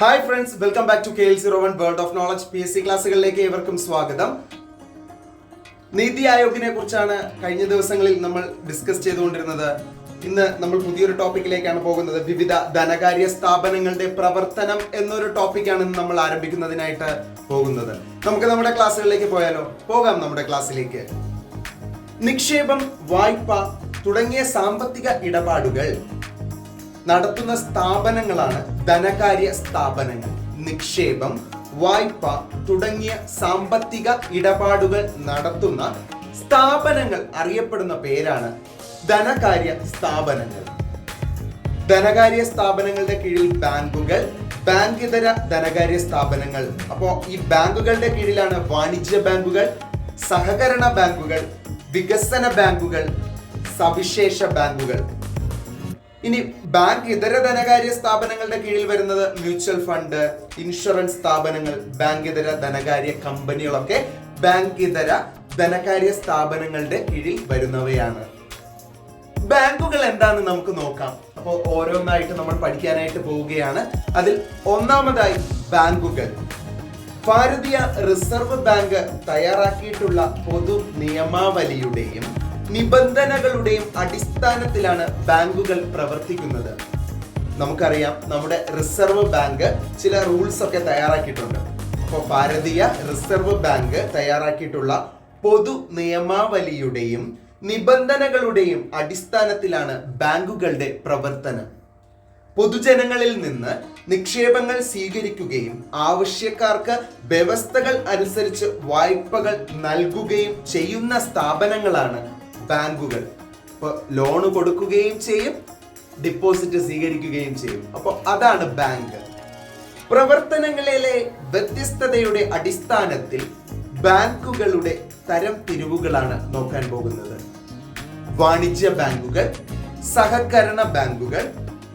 Hi friends welcome back to K L zero one world of knowledge P S C ക്ലാസ്സുകളിലേക്ക് ഏവർക്കും സ്വാഗതം. നീതി ആയോഗിനെ കുറിച്ചാണ് കഴിഞ്ഞ ദിവസങ്ങളിൽ നമ്മൾ ഡിസ്കസ് ചെയ്തുകൊണ്ടിരുന്നത്. ഇന്ന് നമ്മൾ പുതിയൊരു ടോപ്പിക്കിലേക്കാണ് പോകുന്നത്. വിവിധ ധനകാര്യ സ്ഥാപനങ്ങളുടെ പ്രവർത്തനം എന്നൊരു ടോപ്പിക്കാണ് ഇന്ന് നമ്മൾ ആരംഭിക്കുന്നതിനായിട്ട് പോകുന്നത്. നമുക്ക് നമ്മുടെ ക്ലാസ്സുകളിലേക്ക് പോയാലോ? പോകാം നമ്മുടെ ക്ലാസ്സിലേക്ക് നിക്ഷേപം വായ്പ തുടങ്ങിയ സാമ്പത്തിക ഇടപാടുകൾ നടത്തുന്ന സ്ഥാപനങ്ങളാണ് ധനകാര്യ സ്ഥാപനങ്ങൾ നിക്ഷേപം വായ്പ തുടങ്ങിയ സാമ്പത്തിക ഇടപാടുകൾ നടത്തുന്ന സ്ഥാപനങ്ങൾ അറിയപ്പെടുന്ന പേരാണ് ധനകാര്യ സ്ഥാപനങ്ങൾ. ധനകാര്യ സ്ഥാപനങ്ങളുടെ കീഴിൽ ബാങ്കുകൾ ബാങ്കിതര ധനകാര്യ സ്ഥാപനങ്ങൾ. അപ്പോൾ ഈ ബാങ്കുകളുടെ കീഴിലാണ് വാണിജ്യ ബാങ്കുകൾ സഹകരണ ബാങ്കുകൾ വികസന ബാങ്കുകൾ സവിശേഷ ബാങ്കുകൾ. ഇനി ബാങ്ക് ഇതര ധനകാര്യ സ്ഥാപനങ്ങളുടെ കീഴിൽ വരുന്നത് മ്യൂച്വൽ ഫണ്ട് ഇൻഷുറൻസ് സ്ഥാപനങ്ങൾ ബാങ്ക് ഇതര ധനകാര്യ കമ്പനികളൊക്കെ ബാങ്ക് ഇതര ധനകാര്യ സ്ഥാപനങ്ങളുടെ കീഴിൽ വരുന്നവയാണ്. ബാങ്കുകൾ എന്താണെന്ന് നമുക്ക് നോക്കാം. അപ്പോൾ ഓരോന്നായിട്ട് നമ്മൾ പഠിക്കാനായിട്ട് പോവുകയാണ്. അതിൽ ഒന്നാമതായി ബാങ്കുകൾ. ഭാരതീയ റിസർവ് ബാങ്ക് തയ്യാറാക്കിയിട്ടുള്ള പൊതു നിയമാവലിയുടെയും നിബന്ധനകളുടെയും അടിസ്ഥാനത്തിലാണ് ബാങ്കുകൾ പ്രവർത്തിക്കുന്നത്. നമുക്കറിയാം നമ്മുടെ റിസർവ് ബാങ്ക് ചില റൂൾസ് ഒക്കെ തയ്യാറാക്കിയിട്ടുണ്ട്. അപ്പോൾ ഭാരതീയ റിസർവ് ബാങ്ക് തയ്യാറാക്കിയിട്ടുള്ള പൊതു നിയമാവലിയുടെയും നിബന്ധനകളുടെയും അടിസ്ഥാനത്തിലാണ് ബാങ്കുകളുടെ പ്രവർത്തനം. പൊതുജനങ്ങളിൽ നിന്ന് നിക്ഷേപങ്ങൾ സ്വീകരിക്കുകയും ആവശ്യക്കാർക്ക് വ്യവസ്ഥകൾ അനുസരിച്ച് വായ്പകൾ നൽകുകയും ചെയ്യുന്ന സ്ഥാപനങ്ങളാണ് ബാങ്കുകൾ. ഇപ്പോൾ ലോൺ കൊടുക്കുകയും ചെയ്യും ഡിപ്പോസിറ്റ് സ്വീകരിക്കുകയും ചെയ്യും. അപ്പോൾ അതാണ് ബാങ്ക്. പ്രവർത്തനങ്ങളിലെ വ്യത്യസ്തതയുടെ അടിസ്ഥാനത്തിൽ ബാങ്കുകളുടെ തരം തിരിവുകളാണ് നോക്കാൻ പോകുന്നത്. വാണിജ്യ ബാങ്കുകൾ സഹകരണ ബാങ്കുകൾ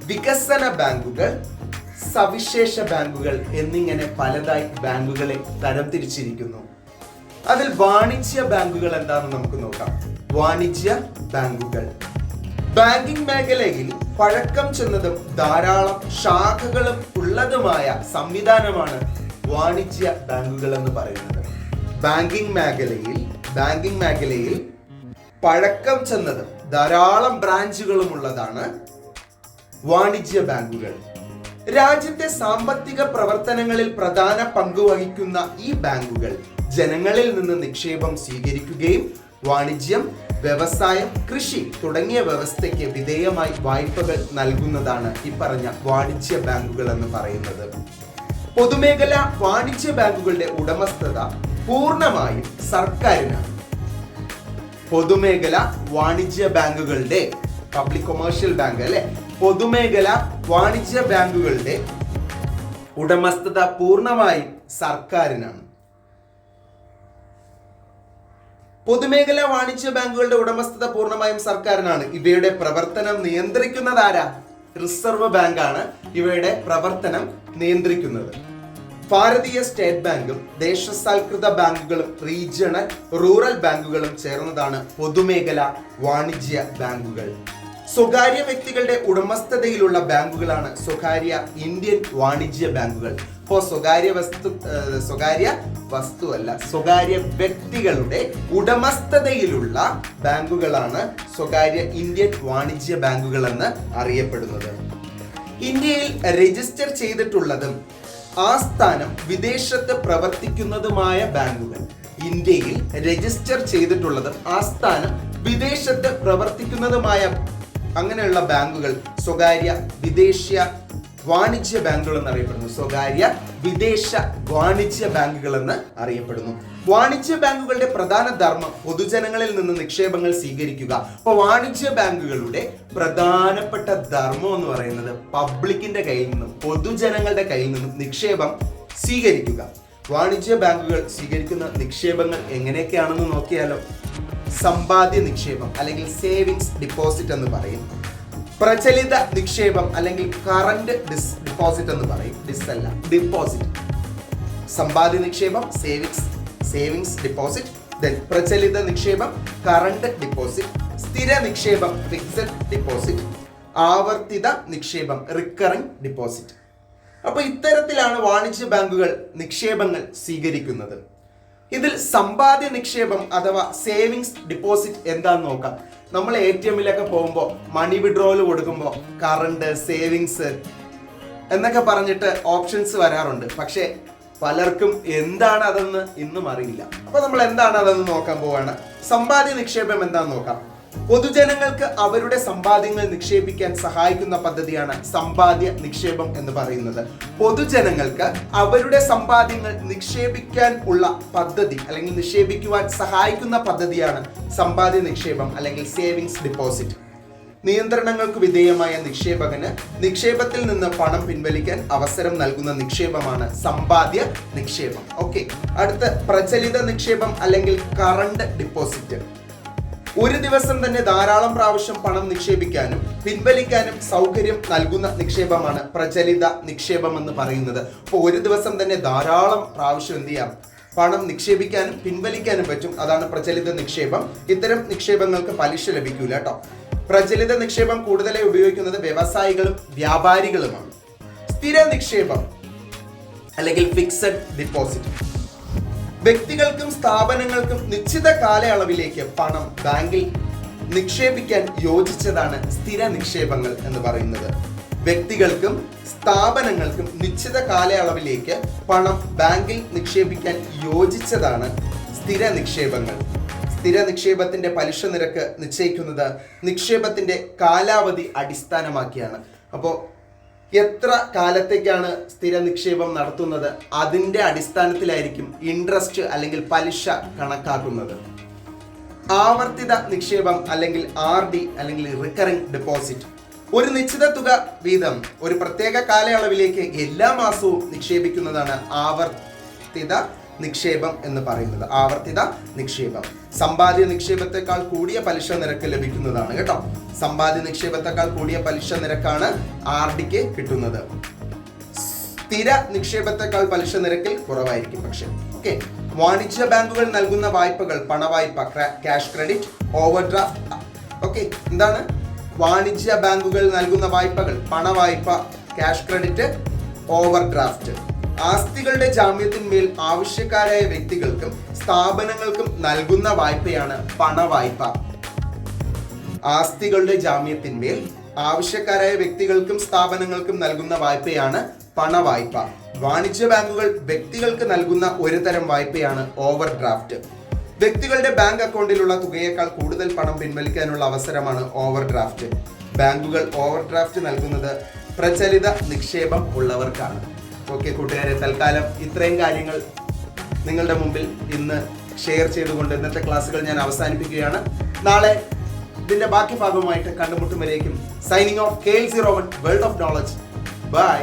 വികസന ബാങ്കുകൾ സവിശേഷ ബാങ്കുകൾ എന്നിങ്ങനെ പലതായി ബാങ്കുകളെ തരം തിരിച്ചിരിക്കുന്നു. അതിൽ വാണിജ്യ ബാങ്കുകൾ എന്താണെന്ന് നമുക്ക് നോക്കാം. വാണിജ്യ ബാങ്കുകൾ. ബാങ്കിംഗ് മേഖലയിൽ പഴക്കം ചെന്നതും ധാരാളം ശാഖകളും ഉള്ളതുമായ സംവിധാനമാണ് വാണിജ്യ ബാങ്കുകൾ എന്ന് പറയുന്നത്. ബാങ്കിംഗ് മേഖലയിൽ ബാങ്കിംഗ് മേഖലയിൽ പഴക്കം ചെന്നതും ധാരാളം ബ്രാഞ്ചുകളും ഉള്ളതാണ് വാണിജ്യ ബാങ്കുകൾ. രാജ്യത്തെ സാമ്പത്തിക പ്രവർത്തനങ്ങളിൽ പ്രധാന പങ്ക് വഹിക്കുന്ന ഈ ബാങ്കുകൾ ജനങ്ങളിൽ നിന്ന് നിക്ഷേപം സ്വീകരിക്കുകയും വാണിജ്യം വ്യവസായം കൃഷി തുടങ്ങിയ വ്യവസ്ഥയ്ക്ക് വിധേയമായി വായ്പകൾ നൽകുന്നതാണ് ഈ പറഞ്ഞ വാണിജ്യ ബാങ്കുകൾ എന്ന് പറയുന്നത്. പൊതുമേഖല വാണിജ്യ ബാങ്കുകളുടെ ഉടമസ്ഥത പൂർണമായും സർക്കാരിനാണ്. പൊതുമേഖല വാണിജ്യ ബാങ്കുകളുടെ പബ്ലിക് കൊമേഴ്ഷ്യൽ ബാങ്ക് അല്ലെ? പൊതുമേഖല വാണിജ്യ ബാങ്കുകളുടെ ഉടമസ്ഥത പൂർണമായും സർക്കാരിനാണ്. പൊതുമേഖല വാണിജ്യ ബാങ്കുകളുടെ ഉടമസ്ഥത പൂർണമായും സർക്കാരിനാണ്. ഇവയുടെ പ്രവർത്തനം നിയന്ത്രിക്കുന്നത് ആരാ? റിസർവ് ബാങ്ക് ആണ് ഇവയുടെ പ്രവർത്തനം നിയന്ത്രിക്കുന്നത്. ഭാരതീയ സ്റ്റേറ്റ് ബാങ്കും ദേശസാൽകൃത ബാങ്കുകളും റീജിയണൽ റൂറൽ ബാങ്കുകളും ചേർന്നതാണ് പൊതുമേഖല വാണിജ്യ ബാങ്കുകൾ. സ്വകാര്യ വ്യക്തികളുടെ ഉടമസ്ഥതയിലുള്ള ബാങ്കുകളാണ് സ്വകാര്യ ഇന്ത്യൻ വാണിജ്യ ബാങ്കുകൾ. ഇപ്പോൾ സ്വകാര്യ വസ്തു സ്വകാര്യ വസ്തുവല്ല സ്വകാര്യ വ്യക്തികളുടെ ഉടമസ്ഥതയിലുള്ള ബാങ്കുകളാണ് സ്വകാര്യ ഇന്ത്യൻ വാണിജ്യ ബാങ്കുകൾ എന്ന് അറിയപ്പെടുന്നത്. ഇന്ത്യയിൽ രജിസ്റ്റർ ചെയ്തിട്ടുള്ളതും ആസ്ഥാനം വിദേശത്ത് പ്രവർത്തിക്കുന്നതുമായ ബാങ്കുകൾ. ഇന്ത്യയിൽ രജിസ്റ്റർ ചെയ്തിട്ടുള്ളതും ആസ്ഥാനം വിദേശത്ത് പ്രവർത്തിക്കുന്നതുമായ അങ്ങനെയുള്ള ബാങ്കുകൾ സ്വകാര്യ വിദേശ വാണിജ്യ ബാങ്കുകൾ എന്നറിയപ്പെടുന്നു സ്വകാര്യ വിദേശ വാണിജ്യ ബാങ്കുകൾ എന്ന് അറിയപ്പെടുന്നു. വാണിജ്യ ബാങ്കുകളുടെ പ്രധാന ധർമ്മം പൊതുജനങ്ങളിൽ നിന്ന് നിക്ഷേപങ്ങൾ സ്വീകരിക്കുക. അപ്പോൾ വാണിജ്യ ബാങ്കുകളുടെ പ്രധാനപ്പെട്ട ധർമ്മം എന്ന് പറയുന്നത് പബ്ലിക്കിന്റെ കയ്യിൽ നിന്നും പൊതുജനങ്ങളുടെ കയ്യിൽ നിന്നും നിക്ഷേപം സ്വീകരിക്കുക. വാണിജ്യ ബാങ്കുകൾ സ്വീകരിക്കുന്ന നിക്ഷേപങ്ങൾ എങ്ങനെയൊക്കെയാണെന്ന് നോക്കിയാലോ? സമ്പാദ്യ നിക്ഷേപം അല്ലെങ്കിൽ സേവിങ്സ് ഡിപ്പോസിറ്റ് എന്ന് പറയും. പ്രചലിത നിക്ഷേപം അല്ലെങ്കിൽ കറണ്ട് ഡിസ് ഡിപ്പോസിറ്റ് എന്ന് പറയും. ഡിസ് അല്ല ഡിപ്പോസിറ്റ് സമ്പാദ്യ നിക്ഷേപം സേവിങ്സ് സേവിങ്സ് ഡിപ്പോസിറ്റ് ദെൻ പ്രചലിത നിക്ഷേപം കറണ്ട് ഡിപ്പോസിറ്റ് സ്ഥിര നിക്ഷേപം ഫിക്സഡ് ഡിപ്പോസിറ്റ് ആവർത്തിത നിക്ഷേപം റിക്കറിംഗ് ഡിപ്പോസിറ്റ് അപ്പൊ ഇത്തരത്തിലാണ് വാണിജ്യ ബാങ്കുകൾ നിക്ഷേപങ്ങൾ സ്വീകരിക്കുന്നത്. ഇതിൽ സമ്പാദ്യ നിക്ഷേപം അഥവാ സേവിങ്സ് ഡിപ്പോസിറ്റ് എന്താന്ന് നോക്കാം. നമ്മൾ എ ടി എമ്മിലൊക്കെ പോകുമ്പോൾ മണി വിഡ്രോവൽ കൊടുക്കുമ്പോൾ കറണ്ട് സേവിങ്സ് എന്നൊക്കെ പറഞ്ഞിട്ട് ഓപ്ഷൻസ് വരാറുണ്ട്. പക്ഷേ പലർക്കും എന്താണ് അതെന്ന് ഇന്നും അറിയില്ല. അപ്പൊ നമ്മൾ എന്താണ് അതെന്ന് നോക്കാൻ പോവാണ്. സമ്പാദ്യ നിക്ഷേപം എന്താന്ന് നോക്കാം. പൊതുജനങ്ങൾക്ക് അവരുടെ സമ്പാദ്യങ്ങൾ നിക്ഷേപിക്കാൻ സഹായിക്കുന്ന പദ്ധതിയാണ് സമ്പാദ്യ നിക്ഷേപം എന്ന് പറയുന്നത്. പൊതുജനങ്ങൾക്ക് അവരുടെ സമ്പാദ്യങ്ങൾ നിക്ഷേപിക്കാൻ ഉള്ള പദ്ധതി അല്ലെങ്കിൽ നിക്ഷേപിക്കുവാൻ സഹായിക്കുന്ന പദ്ധതിയാണ് സമ്പാദ്യ നിക്ഷേപം അല്ലെങ്കിൽ സേവിങ്സ് ഡിപ്പോസിറ്റ്. നിയന്ത്രണങ്ങൾക്ക് വിധേയമായ നിക്ഷേപകന് നിക്ഷേപത്തിൽ നിന്ന് പണം പിൻവലിക്കാൻ അവസരം നൽകുന്ന നിക്ഷേപമാണ് സമ്പാദ്യ നിക്ഷേപം. ഓക്കെ. അടുത്ത പ്രചലിത നിക്ഷേപം അല്ലെങ്കിൽ കറണ്ട് ഡിപ്പോസിറ്റ്. ഒരു ദിവസം തന്നെ ധാരാളം പ്രാവശ്യം പണം നിക്ഷേപിക്കാനും പിൻവലിക്കാനും സൗകര്യം നൽകുന്ന നിക്ഷേപമാണ് പ്രചലിത നിക്ഷേപം എന്ന് പറയുന്നത്. അപ്പോൾ ഒരു ദിവസം തന്നെ ധാരാളം പ്രാവശ്യം എന്ത് ചെയ്യാം? പണം നിക്ഷേപിക്കാനും പിൻവലിക്കാനും പറ്റും. അതാണ് പ്രചലിത നിക്ഷേപം. ഇത്തരം നിക്ഷേപങ്ങൾക്ക് പലിശ ലഭിക്കൂല കേട്ടോ. പ്രചലിത നിക്ഷേപം കൂടുതലായി ഉപയോഗിക്കുന്നത് വ്യവസായികളും വ്യാപാരികളുമാണ്. സ്ഥിര നിക്ഷേപം അല്ലെങ്കിൽ ഫിക്സഡ് ഡിപ്പോസിറ്റ് വ്യക്തികൾക്കും സ്ഥാപനങ്ങൾക്കും നിശ്ചിത കാലയളവിലേക്ക് പണം ബാങ്കിൽ നിക്ഷേപിക്കാൻ യോജിച്ചതാണ് സ്ഥിര നിക്ഷേപങ്ങൾ എന്ന് പറയുന്നത്. വ്യക്തികൾക്കും സ്ഥാപനങ്ങൾക്കും നിശ്ചിത കാലയളവിലേക്ക് പണം ബാങ്കിൽ നിക്ഷേപിക്കാൻ യോജിച്ചതാണ് സ്ഥിര നിക്ഷേപങ്ങൾ. സ്ഥിര നിക്ഷേപത്തിന്റെ പലിശ നിരക്ക് നിശ്ചയിക്കുന്നത് നിക്ഷേപത്തിന്റെ കാലാവധി അടിസ്ഥാനമാക്കിയാണ്. അപ്പോൾ എത്ര കാലത്തേക്കാണ് സ്ഥിര നിക്ഷേപം നടത്തുന്നത്? അതിന്റെ അടിസ്ഥാനത്തിലായിരിക്കും ഇൻട്രസ്റ്റ് അല്ലെങ്കിൽ പലിശ കണക്കാക്കുന്നത്. ആവർത്തിത നിക്ഷേപം അല്ലെങ്കിൽ ആർ ഡി അല്ലെങ്കിൽ റിക്കറിംഗ് ഡെപ്പോസിറ്റ് ഒരു നിശ്ചിത തുക വീതം ഒരു പ്രത്യേക കാലയളവിലേക്ക് എല്ലാ മാസവും നിക്ഷേപിക്കുന്നതാണ് ആവർത്തിത നിക്ഷേപം എന്ന് പറയുന്നത്. ആവർത്തിത നിക്ഷേപം. സമ്പാദ്യ നിക്ഷേപത്തെക്കാൾ കൂടിയ പലിശ നിരക്ക് ലഭിക്കുന്നതാണ് കേട്ടോ. സമ്പാദ്യ നിക്ഷേപത്തെക്കാൾ കൂടിയ പലിശ നിരക്കാണ് ആർ ഡിക്ക് കിട്ടുന്നത്. സ്ഥിര നിക്ഷേപത്തെക്കാൾ പലിശ നിരക്കിൽ കുറവായിരിക്കും പക്ഷെ. ഓക്കെ. വാണിജ്യ ബാങ്കുകൾ നൽകുന്ന വായ്പകൾ പണവായ്പ cash credit overdraft okay. എന്താണ്? വാണിജ്യ ബാങ്കുകൾ നൽകുന്ന വായ്പകൾ പണവായ്പ ക്യാഷ് ക്രെഡിറ്റ് ഓവർ ഡ്രാഫ്റ്റ് ആസ്തികളുടെ ജാമ്യത്തിന്മേൽ ആവശ്യക്കാരായ വ്യക്തികൾക്കും സ്ഥാപനങ്ങൾക്കും നൽകുന്ന വായ്പയാണ് പണവായ്പ. ആസ്തികളുടെ ജാമ്യത്തിന്മേൽ ആവശ്യക്കാരായ വ്യക്തികൾക്കും സ്ഥാപനങ്ങൾക്കും നൽകുന്ന വായ്പയാണ് പണവായ്പ. വാണിജ്യ ബാങ്കുകൾ വ്യക്തികൾക്ക് നൽകുന്ന ഒരു തരം വായ്പയാണ് ഓവർ ഡ്രാഫ്റ്റ് വ്യക്തികളുടെ ബാങ്ക് അക്കൗണ്ടിലുള്ള തുകയേക്കാൾ കൂടുതൽ പണം പിൻവലിക്കാനുള്ള അവസരമാണ് ഓവർ ഡ്രാഫ്റ്റ് ബാങ്കുകൾ ഓവർ ഡ്രാഫ്റ്റ് നൽകുന്നത് പ്രചലിത നിക്ഷേപം ഉള്ളവർക്കാണ്. ഓക്കെ കൂട്ടുകാരെ തൽക്കാലം ഇത്രയും കാര്യങ്ങൾ നിങ്ങളുടെ മുമ്പിൽ ഇന്ന് ഷെയർ ചെയ്തുകൊണ്ട് ഇന്നത്തെ ക്ലാസ്സുകൾ ഞാൻ അവസാനിപ്പിക്കുകയാണ്. നാളെ ഇതിന്റെ ബാക്കി ഭാഗവുമായിട്ട് കണ്ടുമുട്ടും വരേക്കും signing off K L zero one world of knowledge bye